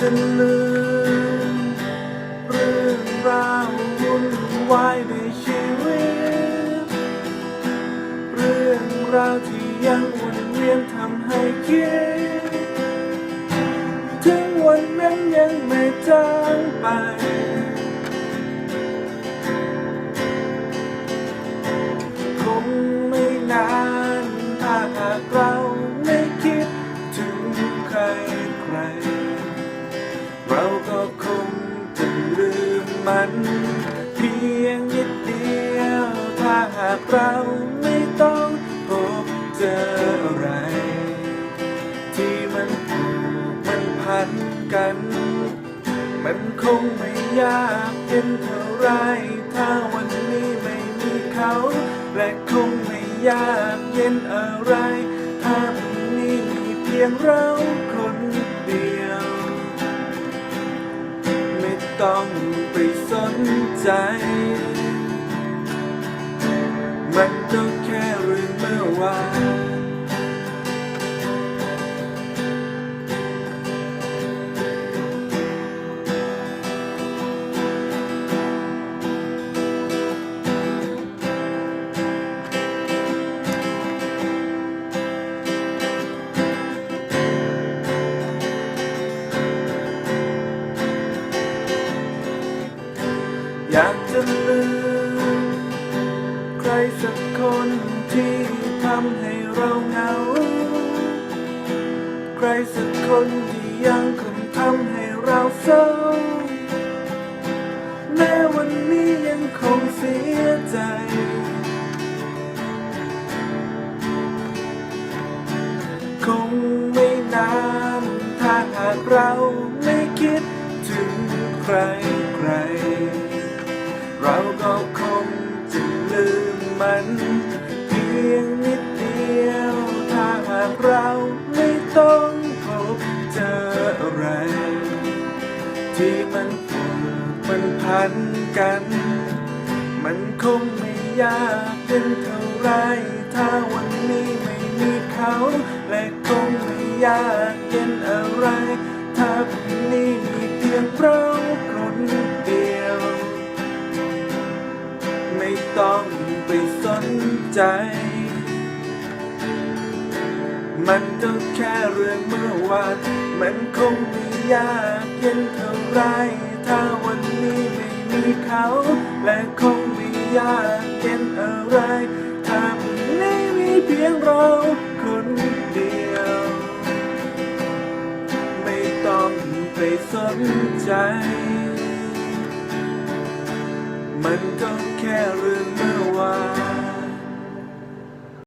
จะลืมเรื่องราววุ่นวายในชีวิต เรื่องราวที่ยังวนเวียนทำให้คิด ถึงวันนั้นยังไม่จางไป คงไม่นานถ้าหากเราไม่คิดถึงใครใครากเราไม่ต้องพบเจออะไร ที่มันผูกมันพันกัน มันคงไม่ยากเย็นเท่าไร ถ้าวันนี้ไม่มีเขา และคงไม่ยากเย็นอะไร ถ้าพรุ่งนี้มีเพียงเราคนเดียว ไม่ต้องไปสนใจ มันก็แค่เรื่องเมื่อวานอยากจะลืม ใครสักคนที่ทำให้เราเหงา ใครสักคนที่ยังคงทำให้เราเศร้า แม้วันนี้ยังคงเสียใจ คงไม่นานถ้าหากเราไม่คิดถึงใครใคร เราก็ มันเพียงนิดเดียวถ้าหากเราไม่ต้องพบเจออะไร ที่มันผูกมันพันกัน มันคงไม่ยากเย็นเท่าไร ถ้าวันนี้ไม่มีเขา และคงไม่ยากเย็นอะไร ถ้าพรุ่งนี้มีเพียงเราคนเดียว ไม่ต้อง ไปสนใจ มันก็แค่เรื่องเมื่อวาน มันคงไม่ยากเย็นเท่าไร ถ้าวันนี้ไม่มีเขา และคงไม่ยากเย็นอะไร ถ้าพรุ่งนี้มีเพียงเราคนเดียว ไม่ต้องไปสนใจ มันก็แค่เรื่องเมื่อ